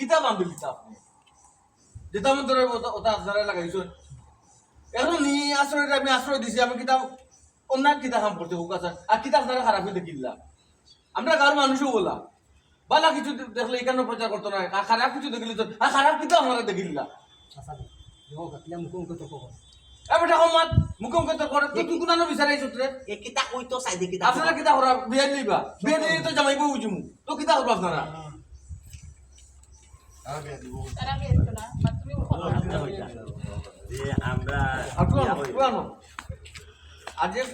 কিতাব যেটা আমার ধরে ওটা ওটা আপনারা লাগাইছো। এখন নি আশ্রয় আমি আশ্রয় দিছি আমি কিতাব অন্য কিতাব কাম করতে হোক আছে আর কিতাব আপনারা খারাপ দেখিলা। আমরা গাঁর মানুষও বলা। বালা কিছু দেখলে এখানে প্রচার করতো না আর খারাপ কিছু দেখিলে তো আর খারাপ কিতাব আমরা দেখিলা। দেখো কাকিলা মুখ মুখ তো কখন এ বেটা কমাত মুখম কত করে এ কিতা কই তো আপনারা কিতা করা বিয়া লইবা বিয়া দিলে তো জামাইবো বুঝুমু তো কিতা আপনারা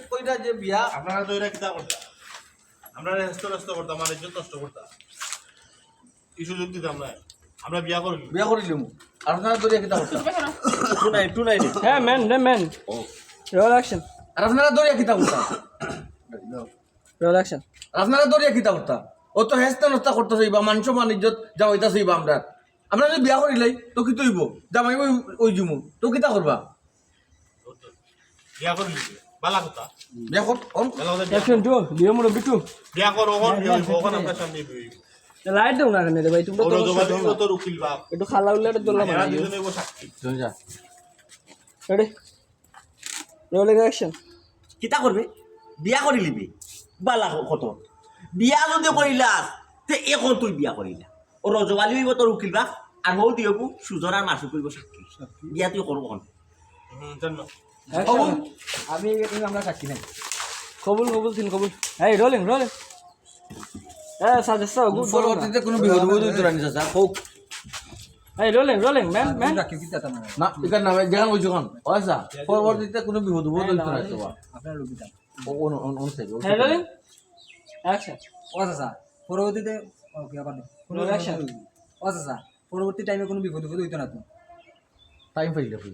কইরা যে বিয়া আপনারা তো এটা কিতা করতাম আমরা হেস্ত নষ্ট করতাম আমার ইজ্জত নষ্ট করতাম কি সুযোগ দিতাম না আমরা বিয়া করি আপনারা কিতা টু নাই টু নাই হ্যাঁ ম্যান রে ম্যান রোল অ্যাকশন আর আপনারা দরিয়া কিতা করতা? রোল অ্যাকশন আর আপনারা দরিয়া কিতা করতা? ও তো হেস্তা নস্তা করতে হইবা মাংস মান ইজ্জত যা হইতা হইবা আমরা আমরা যদি বিয়া করিলাই তো কি তৈব জামাইবো ওই জুমু তো কিতা করবা? বিয়া করি বালা কথা। বিয়া কর অন বালা বিয়া- অ্যাকশন টু দিয়ে মোর বিটু। বিয়া করো ওখান বিয়া হইব সামনে বিয়ে লাইট দাও না কেন রে ভাই? তোমরা তো জমা দিব উকিল বাপ। একটু খালা উল্লে একটু দোল্লা মারা দিও। দুজনে হইব সাক্ষী যা। রেডি রোলিং অ্যাকশন কিতা করবে? বিয়া কৰি লিবি বালা কত বিয়া যদি কৰিলাস তে এখন তুই বিয়া কৰিলা ও ৰজৱালি হইব তোর উকিল বাপ আর হৌ দিয়বু সুজন আর মাসু করব সাক্ষী বিয়া তুই করব আমি আমরা সাক্ষী নাই কবুল কবুল তিন কবুল এই রোলিং রোলিং হ্যাঁ সাজেস্ট গুড পরবর্তীতে কোনো বিপদ হইব তো রানি চাচা হোক এই রোলিং রোলিং ম্যান ম্যান রাখি কি তাতা মানে না নামে যেখান আচ্ছা পরবর্তীতে কোনো বিপদ হইব তো না আপনার লোক দিতাম অন অন অন সাইড হ্যাঁ রোলিং অ্যাকশন ও আচ্ছা পরবর্তীতে ওকে আবার Action. ও আচ্ছা পরবর্তী টাইমে কোনো বিপদ বিপদ হইতো না তো? টাইম পাইলে কই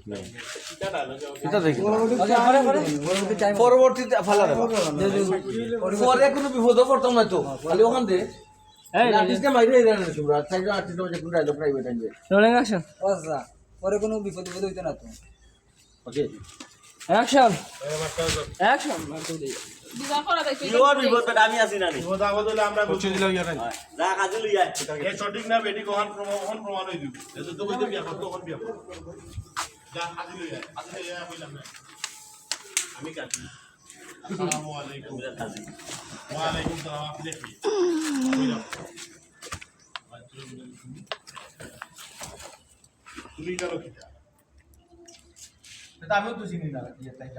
এটা দেখি। পরবর্তী ফালা দেবা। পরে কোনো বিপদ পড়তাম না তো। খালি ওখান অ্যাকশন আচ্ছা পরে কোনো বিপদ বিপদ হইতো না তো? ওকে অ্যাকশন অ্যাকশন দিবা করা বিপদ বেটা আমি আছি না নি। বিপদ আগত হলে আমরা বুঝছি দিলাম ইয়াতে যা কাজি লই আয়। এ সঠিক না বেটি কখন প্রমাণ প্রমাণ হই দিব এতে তো কইতে বিয়া করতে কখন বিয়া? যা আজি লই আয় আজি লই আয় কইলাম না। আমি কাজি আসসালামু আলাইকুম। ওয়া আলাইকুম সালাম আপনি দেখি তুমি কারও কিটা? এটা আমিও তো চিনি না কি তাই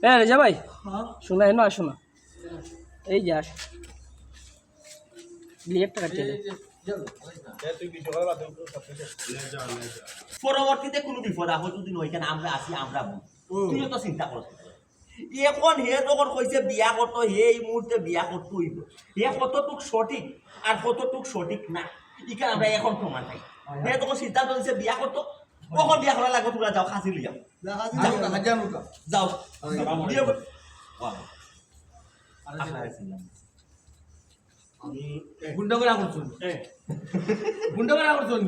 তারা এ রেজা ভাই। শোনা এনো আসো না এই যে আস। তুই করে পরবর্তীতে কোনো বিপদ আহ যদি নয় কেন আমরা আছি আমরা তুইও তো চিন্তা করছ এখন হে যখন কইছে বিয়া করতো হে এই মুহূর্তে বিয়া করতে হইব হে কতটুক সঠিক আর কতটুক সঠিক না ইখানে আমরা এখন প্রমাণ নাই হে তখন সিদ্ধান্ত দিছে বিয়া করতো। কখন বিয়া করা লাগবে তোমরা যাও খাসি লিয়াও যাও। হাজার মুকা যাও। দিয়ে গুন্ডা করছুন গুন্ডা করছুন